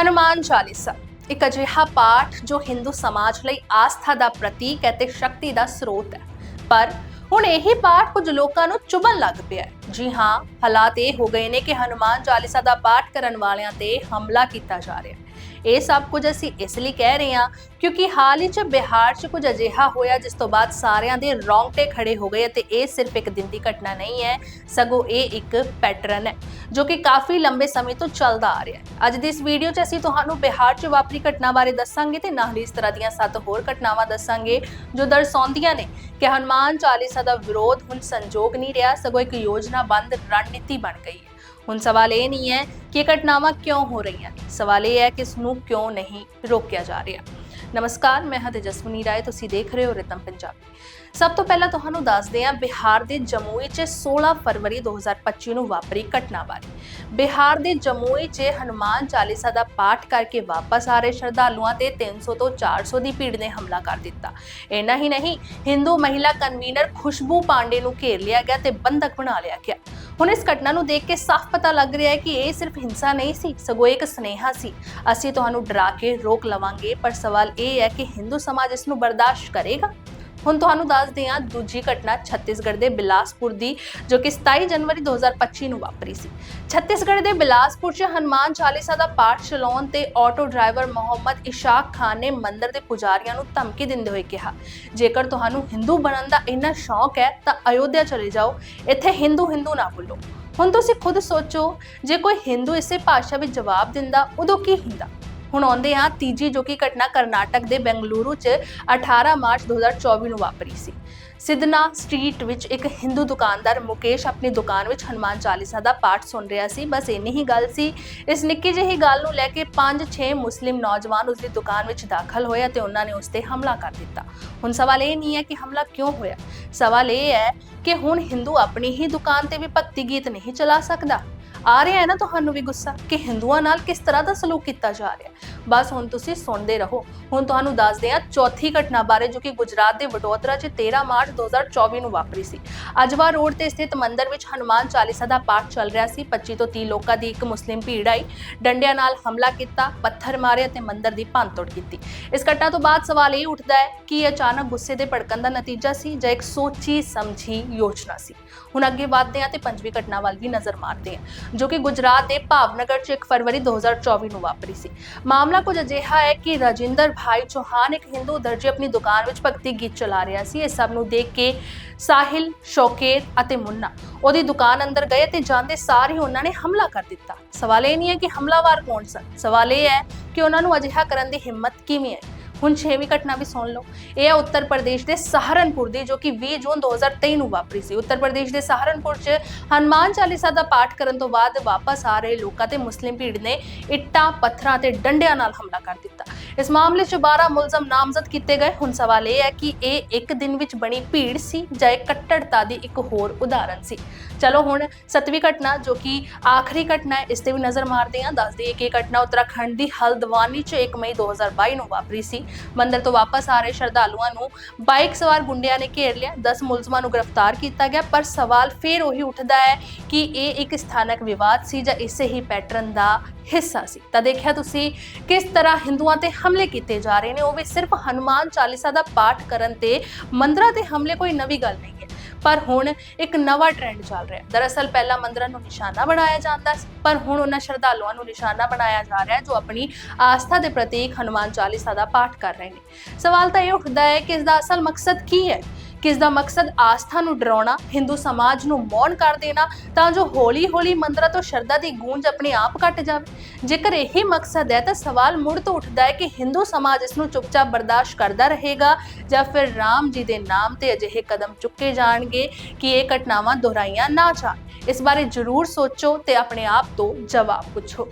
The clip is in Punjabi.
ਹਨੂਮਾਨ ਚਾਲੀਸਾ, ਇੱਕ ਅਜਿਹਾ ਪਾਠ ਜੋ ਹਿੰਦੂ ਸਮਾਜ ਲਈ ਆਸਥਾ ਦਾ ਪ੍ਰਤੀਕ ਹੈ ਤੇ ਸ਼ਕਤੀ ਦਾ ਸਰੋਤ ਹੈ। ਪਰ ਹੁਣ ਇਹੀ ਪਾਠ ਕੁਝ ਲੋਕਾਂ ਨੂੰ ਚੁਭਣ ਲੱਗ ਪਿਆ ਹੈ। ਜੀ ਹਾਂ, ਹਾਲਾਤ ਇਹ ਹੋ ਗਏ ਨੇ ਕਿ ਹਨੂਮਾਨ ਚਾਲੀਸਾ ਦਾ ਪਾਠ ਕਰਨ ਵਾਲਿਆਂ ਤੇ ਹਮਲਾ ਕੀਤਾ ਜਾ ਰਿਹਾ ਹੈ। ਇਹ ਸਭ ਕੁਝ ਅਸੀਂ ਇਸ ਲਈ ਕਹਿ ਰਹੇ ਹਾਂ ਕਿਉਂਕਿ ਹਾਲ ਹੀ 'ਚ ਬਿਹਾਰ 'ਚ ਕੁਝ ਅਜਿਹਾ ਹੋਇਆ ਜਿਸ ਤੋਂ ਬਾਅਦ ਸਾਰਿਆਂ ਦੇ ਰੌਂਗਟੇ ਖੜੇ ਹੋ ਗਏ ਅਤੇ ਇਹ ਸਿਰਫ ਇੱਕ ਦਿਨ ਦੀ ਘਟਨਾ ਨਹੀਂ ਹੈ, ਸਗੋਂ ਇਹ ਇੱਕ ਪੈਟਰਨ ਹੈ। ਜੋ ਕਿ ਕਾਫੀ ਲੰਬੇ ਸਮੇਂ ਤੋਂ ਚੱਲਦਾ ਆ ਰਿਹਾ ਹੈ। ਅੱਜ ਦੀ ਇਸ ਵੀਡੀਓ 'ਚ ਅਸੀਂ ਤੁਹਾਨੂੰ ਬਿਹਾਰ 'ਚ ਵਾਪਰੀ ਘਟਨਾ ਬਾਰੇ ਦੱਸਾਂਗੇ ਤੇ ਨਾਲ ਹੀ ਇਸ ਤਰ੍ਹਾਂ ਦੀਆਂ ਸੱਤ ਹੋਰ ਘਟਨਾਵਾਂ ਦੱਸਾਂਗੇ ਜੋ ਦਰਸਾਉਂਦੀਆਂ ਨੇ ਕਿ ਹਨੂਮਾਨ ਚਾਲੀਸਾ ਦਾ ਵਿਰੋਧ ਹੁਣ ਸੰਜੋਗ ਨਹੀਂ ਰਿਹਾ, ਸਗੋਂ ਇੱਕ ਯੋਜਨਾਬੰਦ ਰਣਨੀਤੀ ਬਣ ਗਈ ਹੈ। ਹੁਣ ਸਵਾਲ ਇਹ ਨਹੀਂ ਹੈ ਕਿ ਇਹ ਘਟਨਾਵਾਂ ਕਿਉਂ ਹੋ ਰਹੀਆਂ ਨੇ? ਸਵਾਲ ਇਹ ਹੈ ਕਿ ਇਸ ਨੂੰ ਕਿਉਂ ਨਹੀਂ ਰੋਕਿਆ ਜਾ ਰਿਹਾ? ਨਮਸਕਾਰ, ਮੈਂ ਹਾਂ ਤੇਜਸਵਨੀ ਰਾਏ, ਤੁਸੀਂ ਦੇਖ ਰਹੇ ਹੋ ਰਿਤਮ ਪੰਜਾਬੀ। ਸਭ ਤੋਂ ਪਹਿਲਾਂ ਤੁਹਾਨੂੰ ਦੱਸਦੇ ਹਾਂ, ਬਿਹਾਰ ਦੇ ਜਮੂਈ 'ਚ 16 ਫਰਵਰੀ 2025 ਨੂੰ ਵਾਪਰੀ ਘਟਨਾ ਬਾਰੇ ਬਿਹਾਰ ਦੇ ਜਮੂਈ 'ਚ ਹਨੂਮਾਨ ਚਾਲੀਸਾ ਦਾ ਪਾਠ ਕਰਕੇ ਵਾਪਸ ਆ ਰਹੇ ਸ਼ਰਧਾਲੂਆਂ ਤੇ 300 ਤੋਂ 400 ਦੀ ਭੀੜ ਨੇ ਹਮਲਾ ਕਰ ਦਿੱਤਾ। ਇੰਨਾ ਹੀ ਨਹੀਂ, ਹਿੰਦੂ ਮਹਿਲਾ ਕਨਵੀਨਰ ਖੁਸ਼ਬੂ ਪਾਂਡੇ ਨੂੰ ਘੇਰ ਲਿਆ ਗਿਆ ਤੇ ਬੰਦਕ ਬਣਾ ਲਿਆ ਗਿਆ। ਹੁਣ ਇਸ ਘਟਨਾ ਨੂੰ ਦੇਖ ਕੇ ਸਾਫ਼ ਪਤਾ ਲੱਗ ਰਿਹਾ ਹੈ ਕਿ ਇਹ ਸਿਰਫ ਹਿੰਸਾ ਨਹੀਂ ਸੀ, ਸਗੋਂ ਇੱਕ ਸਨੇਹਾ ਸੀ। ਅਸੀਂ ਤੁਹਾਨੂੰ ਡਰਾ ਕੇ ਰੋਕ ਲਵਾਂਗੇ, ਪਰ ਸਵਾਲ ਇਹ ਹੈ ਕਿ ਹਿੰਦੂ ਸਮਾਜ ਇਸ ਨੂੰ ਬਰਦਾਸ਼ਤ ਕਰੇਗਾ? ਹੁਣ ਤੁਹਾਨੂੰ ਦੱਸਦੇ ਹਾਂ, ਦੂਜੀ ਘਟਨਾ ਛੱਤੀਸਗੜ੍ਹ ਦੇ ਬਿਲਾਸਪੁਰ ਦੀ, ਜੋ ਕਿ 27 ਜਨਵਰੀ 2025 ਨੂੰ ਵਾਪਰੀ ਸੀ। ਛੱਤੀਸਗੜ੍ਹ ਦੇ ਬਿਲਾਸਪੁਰ 'ਚ ਹਨੂਮਾਨ ਚਾਲੀਸਾ ਦਾ ਪਾਠ ਚਲਾਉਣ ਤੇ ਆਟੋ ਡਰਾਈਵਰ ਮੁਹੰਮਦ ਇਸ਼ਾਕ ਖਾਨ ਨੇ ਮੰਦਰ ਦੇ ਪੁਜਾਰੀਆਂ ਨੂੰ ਧਮਕੀ ਦਿੰਦੇ ਹੋਏ ਕਿਹਾ, ਜੇਕਰ ਤੁਹਾਨੂੰ ਹਿੰਦੂ ਬਣਨ ਦਾ ਇੰਨਾ ਸ਼ੌਕ ਹੈ, ਤਾਂ ਅਯੋਧਿਆ ਚਲੇ ਜਾਓ, ਇੱਥੇ ਹਿੰਦੂ ਹਿੰਦੂ ਨਾ ਬੋਲੋ। ਹੁਣ ਤੁਸੀਂ ਖੁਦ ਸੋਚੋ, ਜੇ ਕੋਈ ਹਿੰਦੂ ਇਸੇ ਭਾਸ਼ਾ ਵਿੱਚ ਜਵਾਬ ਦਿੰਦਾ, ਉਦੋਂ ਕੀ ਹੁੰਦਾ? ਹੁਣ ਆਉਂਦੇ ਹਾਂ ਤੀਜੀ ਜੋ ਕਿ ਘਟਨਾ ਕਰਨਾਟਕ ਦੇ ਬੈਂਗਲੁਰੂ 'ਚ 18 ਮਾਰਚ 2024 ਨੂੰ ਵਾਪਰੀ ਸੀ। ਸਿਦਨਾ ਸਟਰੀਟ ਵਿੱਚ ਇੱਕ ਹਿੰਦੂ ਦੁਕਾਨਦਾਰ ਮੁਕੇਸ਼ ਆਪਣੀ ਦੁਕਾਨ ਵਿੱਚ ਹਨੂਮਾਨ ਚਾਲੀਸਾ ਦਾ ਪਾਠ ਸੁਣ ਰਿਹਾ ਸੀ। ਬਸ ਇੰਨੀ ਹੀ ਗੱਲ ਸੀ। ਇਸ ਨਿੱਕੀ ਜਿਹੀ ਗੱਲ ਨੂੰ ਲੈ ਕੇ 5-6 ਮੁਸਲਿਮ ਨੌਜਵਾਨ ਉਸ ਦੀ ਦੁਕਾਨ ਵਿੱਚ ਦਾਖਲ ਹੋਏ ਅਤੇ ਉਹਨਾਂ ਨੇ ਉਸ ਤੇ ਹਮਲਾ ਕਰ ਦਿੱਤਾ। ਹੁਣ ਸਵਾਲ ਇਹ ਨਹੀਂ ਹੈ ਕਿ ਹਮਲਾ ਕਿਉਂ ਹੋਇਆ? ਸਵਾਲ ਇਹ ਹੈ ਕਿ ਹੁਣ ਹਿੰਦੂ ਆਪਣੀ ਹੀ ਦੁਕਾਨ ਤੇ ਵੀ ਭਗਤੀ ਗੀਤ ਨਹੀਂ ਚਲਾ ਸਕਦਾ? ਆ ਰਿਹਾ ਹੈ ਨਾ ਤੁਹਾਨੂੰ ਵੀ ਗੁੱਸਾ ਕਿ ਹਿੰਦੂਆਂ ਨਾਲ ਕਿਸ ਤਰ੍ਹਾਂ ਦਾ ਸਲੂਕ ਕੀਤਾ ਜਾ ਰਿਹਾ ਬਸ ਹੁਣ ਤੁਸੀਂ ਸੁਣਦੇ ਰਹੋ। ਹੁਣ ਤੁਹਾਨੂੰ ਦੱਸਦੇ ਹਾਂ ਚੌਥੀ ਘਟਨਾ ਬਾਰੇ ਜੋ ਕਿ ਗੁਜਰਾਤ ਦੇ ਵਡੋਦਰਾ 'ਚ 13 ਮਾਰਚ 2024 ਨੂੰ ਵਾਪਰੀ ਸੀ। ਅਜਵਾ ਰੋਡ ਤੇ ਸਥਿਤ ਮੰਦਿਰ ਵਿੱਚ ਹਨੂਮਾਨ ਚਾਲੀਸਾ ਦਾ ਪਾਠ ਚੱਲ ਰਿਹਾ ਸੀ। 25 ਤੋਂ 30 ਲੋਕਾਂ ਦੀ ਇੱਕ ਮੁਸਲਿਮ ਭੀੜ ਆਈ। ਡੰਡਿਆਂ ਨਾਲ ਹਮਲਾ ਕੀਤਾ, ਪੱਥਰ ਮਾਰੇ ਅਤੇ ਮੰਦਿਰ ਦੀ ਭੰਨਤੋੜ ਕੀਤੀ। ਇਸ ਘਟਨਾ ਤੋਂ ਬਾਅਦ ਸਵਾਲ ਇਹ ਉੱਠਦਾ ਹੈ ਕਿ ਇਹ ਅਚਾਨਕ ਗੁੱਸੇ ਦੇ ਭੜਕਣ ਦਾ ਨਤੀਜਾ ਸੀ ਜਾਂ ਇੱਕ ਸੋਚੀ ਸਮਝੀ ਯੋਜਨਾ ਸੀ? ਹੁਣ ਅੱਗੇ ਵਧਦੇ ਹਾਂ ਤੇ ਪੰਜਵੀਂ ਘਟਨਾ ਵੱਲ ਵੀ ਨਜ਼ਰ ਮਾਰਦੇ ਹਾਂ, ਜੋ ਕਿ ਗੁਜਰਾਤ ਦੇ ਭਾਵਨਗਰ 'ਚ 1 ਫਰਵਰੀ 2024 ਨੂੰ ਵਾਪਰੀ ਸੀ। ਮਾਮਲਾ ਕੁਝ ਅਜਿਹਾ ਹੈ ਕਿ ਰਾਜਿੰਦਰ ਭਾਈ ਚੌਹਾਨ ਇੱਕ ਹਿੰਦੂ ਦਰਜੀ ਆਪਣੀ ਦੁਕਾਨ ਵਿੱਚ ਭਗਤੀ ਗੀਤ ਚਲਾ ਰਿਹਾ ਸੀ। ਇਹ ਸਭ ਨੂੰ ਦੇਖ ਕੇ ਸਾਹਿਲ, ਸ਼ੌਕੇਤ ਅਤੇ ਮੁੰਨਾ ਉਹਦੀ ਦੁਕਾਨ ਅੰਦਰ ਗਏ ਤੇ ਜਾਂਦੇ ਸਾਰ ਹੀ ਉਹਨਾਂ ਨੇ ਹਮਲਾ ਕਰ ਦਿੱਤਾ। ਸਵਾਲ ਇਹ ਨਹੀਂ ਹੈ ਕਿ ਹਮਲਾਵਰ ਕੌਣ ਸਨ। ਸਵਾਲ ਇਹ ਹੈ ਕਿ ਉਹਨਾਂ ਨੂੰ ਅਜਿਹਾ ਕਰਨ ਦੀ ਹਿੰਮਤ ਕਿਵੇਂ ਹੈ ਹੁਣ ਛੇਵੀਂ ਘਟਨਾ ਵੀ ਸੁਣ ਲਓ। ਇਹ ਹੈ ਉੱਤਰ ਪ੍ਰਦੇਸ਼ ਦੇ ਸਹਾਰਨਪੁਰ ਦੀ, ਜੋ ਕਿ 20 ਜੂਨ 2023 ਨੂੰ ਵਾਪਰੀ ਸੀ। ਉੱਤਰ ਪ੍ਰਦੇਸ਼ ਦੇ ਸਹਾਰਨਪੁਰ 'ਚ ਹਨੂਮਾਨ ਚਾਲੀਸਾ ਦਾ ਪਾਠ ਕਰਨ ਤੋਂ ਬਾਅਦ ਵਾਪਸ ਆ ਰਹੇ ਲੋਕਾਂ ਤੇ ਮੁਸਲਿਮ ਭੀੜ ਨੇ ਇੱਟਾਂ, ਪੱਥਰਾਂ ਤੇ ਡੰਡਿਆਂ ਨਾਲ ਹਮਲਾ ਕਰ ਦਿੱਤਾ। ਇਸ ਮਾਮਲੇ 'ਚ 12 ਮੁਲਜ਼ਮ ਨਾਮਜ਼ਦ ਕੀਤੇ ਗਏ। ਹੁਣ ਸਵਾਲ ਇਹ ਹੈ ਕਿ ਇਹ ਇੱਕ ਦਿਨ ਵਿੱਚ ਬਣੀ ਭੀੜ ਸੀ ਜਾਂ ਇਹ ਕੱਟੜਤਾ ਦੀ ਇੱਕ ਹੋਰ ਉਦਾਹਰਨ ਸੀ? ਚਲੋ ਹੁਣ ਸਤਵੀਂ ਘਟਨਾ, ਜੋ ਕਿ ਆਖਰੀ ਘਟਨਾ ਹੈ, ਇਸ ਤੇ ਵੀ ਨਜ਼ਰ ਮਾਰਦੇ ਹਾਂ। ਦੱਸ ਦਈਏ ਕਿ ਇਹ ਘਟਨਾ ਉੱਤਰਾਖੰਡ ਦੀ ਹਲਦਵਾਨੀ 'ਚ 1 ਮਈ 2022 ਨੂੰ ਵਾਪਰੀ ਸੀ। ਮੰਦਿਰ ਤੋਂ ਵਾਪਸ ਆ ਰਹੇ ਸ਼ਰਧਾਲੂਆਂ ਨੂੰ ਬਾਈਕ ਸਵਾਰ ਗੁੰਡਿਆਂ ਨੇ ਘੇਰ ਲਿਆ। 10 ਮੁਲਜ਼ਮਾਂ ਨੂੰ ਗ੍ਰਿਫਤਾਰ ਕੀਤਾ ਗਿਆ, ਪਰ ਸਵਾਲ ਫੇਰ ਉਹੀ ਉੱਠਦਾ ਹੈ ਕਿ ਇਹ ਇੱਕ ਸਥਾਨਕ ਵਿਵਾਦ ਸੀ ਜਾਂ ਇਸੇ ਹੀ ਪੈਟਰਨ ਦਾ ਹਿੱਸਾ ਸੀ। ਤਾਂ ਦੇਖਿਆ ਤੁਸੀਂ ਕਿਸ ਤਰ੍ਹਾਂ ਹਿੰਦੂਆਂ ਤੇ ਹਮਲੇ ਕੀਤੇ ਜਾ ਰਹੇ ਨੇ, ਉਹ ਵੀ ਸਿਰਫ ਹਨੂਮਾਨ ਚਾਲੀਸਾ ਦਾ ਪਾਠ ਕਰਨ ਤੇ ਮੰਦਰਾਂ ਤੇ ਹਮਲੇ ਕੋਈ ਨਵੀਂ ਗੱਲ ਨਹੀਂ। ਪਰ ਹੁਣ ਇੱਕ ਨਵਾਂ ਟ੍ਰੈਂਡ ਚੱਲ ਰਿਹਾ ਹੈ। ਦਰਅਸਲ ਪਹਿਲਾਂ ਮੰਦਰਾਂ ਨੂੰ ਨਿਸ਼ਾਨਾ ਬਣਾਇਆ ਜਾਂਦਾ ਸੀ, ਪਰ ਹੁਣ ਉਹਨਾਂ ਸ਼ਰਧਾਲੂਆਂ ਨੂੰ ਨਿਸ਼ਾਨਾ ਬਣਾਇਆ ਜਾ ਰਿਹਾ ਹੈ, ਜੋ ਆਪਣੀ ਆਸਥਾ ਦੇ ਪ੍ਰਤੀਕ ਹਨੂਮਾਨ ਚਾਲੀਸਾ ਦਾ ਪਾਠ ਕਰ ਰਹੇ ਨੇ। ਸਵਾਲ ਤਾਂ ਇਹ ਉੱਠਦਾ ਹੈ ਕਿ ਇਸ ਦਾ ਅਸਲ ਮਕਸਦ ਕੀ ਹੈ? ਕਿਸ ਦਾ ਮਕਸਦ ਆਸਥਾ ਨੂੰ ਡਰਾਉਣਾ, ਹਿੰਦੂ ਸਮਾਜ ਨੂੰ ਮੌਨ ਕਰ ਦੇਣਾ, ਤਾਂ ਜੋ ਹੌਲੀ-ਹੌਲੀ ਮੰਦਰਾਂ ਤੋਂ ਸ਼ਰਧਾ ਦੀ ਗੂੰਜ ਆਪਣੇ ਆਪ ਘਟ ਜਾਵੇ। ਜੇਕਰ ਇਹੀ ਮਕਸਦ ਹੈ, ਤਾਂ ਸਵਾਲ ਮੁੜ ਤੋਂ ਉੱਠਦਾ ਹੈ ਕਿ ਹਿੰਦੂ ਸਮਾਜ ਇਸ ਨੂੰ ਚੁੱਪਚਾਪ ਬਰਦਾਸ਼ਤ ਕਰਦਾ ਰਹੇਗਾ ਜਾਂ ਫਿਰ ਰਾਮ ਜੀ ਦੇ ਨਾਮ ਤੇ ਅਜਿਹੇ ਕਦਮ ਚੁੱਕੇ ਜਾਣਗੇ ਕਿ ਇਹ ਘਟਨਾਵਾਂ ਦੁਹਰਾਈਆਂ ਨਾ ਜਾਣ। ਇਸ ਬਾਰੇ ਜ਼ਰੂਰ ਸੋਚੋ ਤੇ ਆਪਣੇ ਆਪ ਤੋਂ ਜਵਾਬ ਪੁੱਛੋ।